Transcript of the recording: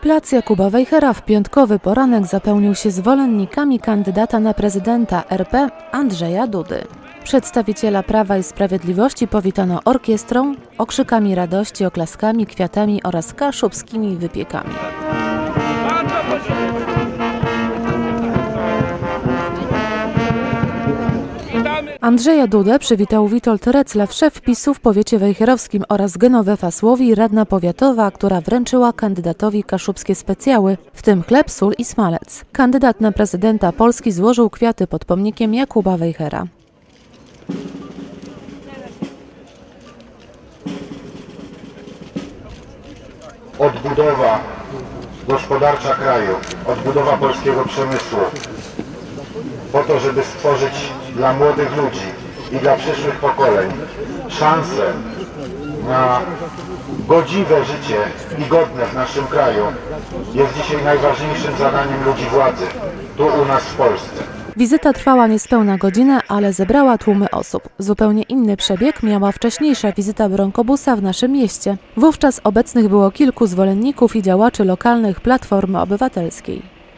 Plac Jakuba Wejhera w piątkowy poranek zapełnił się zwolennikami kandydata na prezydenta RP Andrzeja Dudy. Przedstawiciela Prawa i Sprawiedliwości powitano orkiestrą, okrzykami radości, oklaskami, kwiatami oraz kaszubskimi wypiekami. Andrzeja Dudę przywitał Witold Reclew, szef PiSu w powiecie wejherowskim oraz Genowefa Słowi, radna powiatowa, która wręczyła kandydatowi kaszubskie specjały, w tym chleb, sól i smalec. Kandydat na prezydenta Polski złożył kwiaty pod pomnikiem Jakuba Wejhera. odbudowa gospodarcza kraju, odbudowa polskiego przemysłu, po to, żeby stworzyć dla młodych ludzi i dla przyszłych pokoleń szansę na godziwe życie i godne w naszym kraju, jest dzisiaj najważniejszym zadaniem ludzi władzy, tu u nas w Polsce. Wizyta trwała niespełna godzinę, ale zebrała tłumy osób. Zupełnie inny przebieg miała wcześniejsza wizyta bronkobusa w naszym mieście. Wówczas obecnych było kilku zwolenników i działaczy lokalnych Platformy Obywatelskiej.